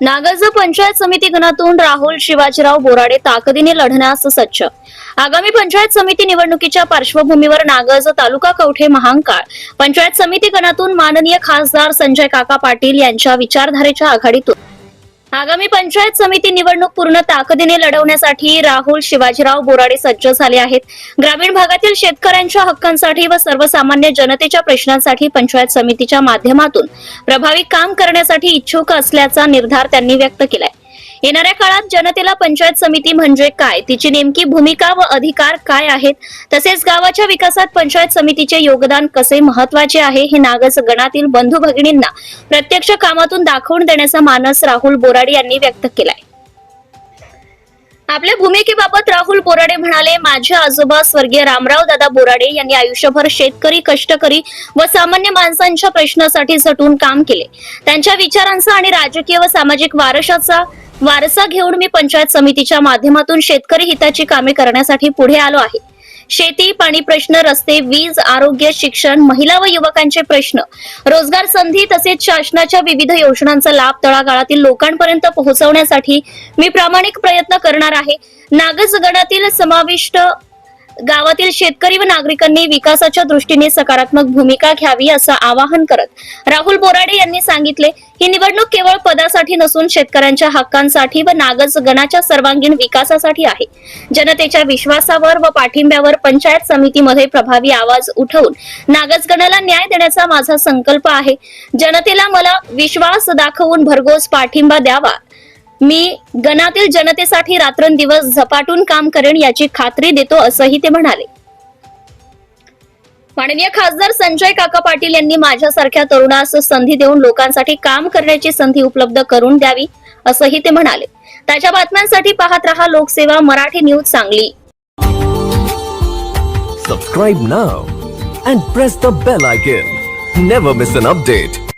नागज पंचायत समिती गणातून राहुल शिवाजीराव बोराडे ताकदीने लढण्यास सज्ज. आगामी पंचायत समिती निवडणुकीच्या पार्श्वभूमीवर नागज तालुका कवठे महांकाळ. पंचायत समिती गणातून माननीय खासदार संजय काका पाटील यांच्या विचारधारेच्या आघाडीतून आगामी पंचायत समिती निवडणूक पूर्ण ताकदीने लढवण्यासाठी राहुल शिवाजीराव बोराडे सज्ज झाले आहेत. ग्रामीण भागातील शेतकऱ्यांच्या हक्कांसाठी व सर्वसामान्य जनतेच्या प्रश्नांसाठी पंचायत समितीच्या माध्यमातून प्रभावी काम करण्यासाठी इच्छुक असल्याचा निर्धार त्यांनी व्यक्त केलाय. येणाऱ्या काळात जनतेला पंचायत समिती म्हणजे काय? तिची नेमकी भूमिका व अधिकार काय आहेत? तसेच गावाच्या विकासात पंचायत समितीचे योगदान कसे महत्त्वाचे आहे? हे नागस गणातील बंधू भगिनींना प्रत्यक्ष कामातून दाखवून देण्याचा मानस राहुल बोराडे यांनी व्यक्त केलाय. आपल्या भूमिकेबाबत राहुल बोराडे म्हणाले माझे आजोबा स्वर्गीय रामराव दादा बोराडे यांनी आयुष्यभर शेतकरी कष्टकरी व सामान्य माणसांच्या प्रश्नासाठी झटून काम केले. त्यांच्या विचारांचा आणि राजकीय व सामाजिक वारशाचा वारसा घेऊन मी पंचायत समितीच्या माध्यमातून शेतकरी हिताची कामे करण्यासाठी पुढे आलो आहे. शेती पाणी प्रश्न रस्ते वीज आरोग्य शिक्षण महिला व युवकांचे प्रश्न. रोजगार संधी तसेच शासनाच्या विविध योजनांचा लाभ तळागाळातील लोकांपर्यंत पोहोचवण्यासाठी मी प्रामाणिक प्रयत्न करणार आहे. नागज गणातील समाविष्ट गावातील शेतकरी व नागरिकांनी विकासाच्या दृष्टीने सकारात्मक भूमिका घ्यावी असं आवाहन करत राहुल बोराडे यांनी सांगितले ही निवडणूक केवळ पदासाठी नसून शेतकऱ्यांच्या हक्कांसाठी व नागज गणाच्या सर्वांगीण विकासासाठी आहे. जनतेच्या विश्वासावर व पाठिंब्यावर पंचायत समितीमध्ये प्रभावी आवाज उठवून नागजगणाला न्याय देण्याचा माझा संकल्प आहे. जनतेला मला विश्वास दाखवून भरघोस पाठिंबा द्यावा मी गणातील जनतेसाठी रात्रंदिवस झपाटून काम करेन याची खात्री देतो असंही ते म्हणाले. माननीय खासदार संजय काका पाटील यांनी माझ्यासारख्या तरुणास संधी देऊन लोकांसाठी काम करण्याची संधी उपलब्ध करून द्यावी असंही ते म्हणाले. त्याच्या बातम्यांसाठी पाहत रहा Lokseva Marathi news Sangli. Subscribe now and press the bell icon never miss an update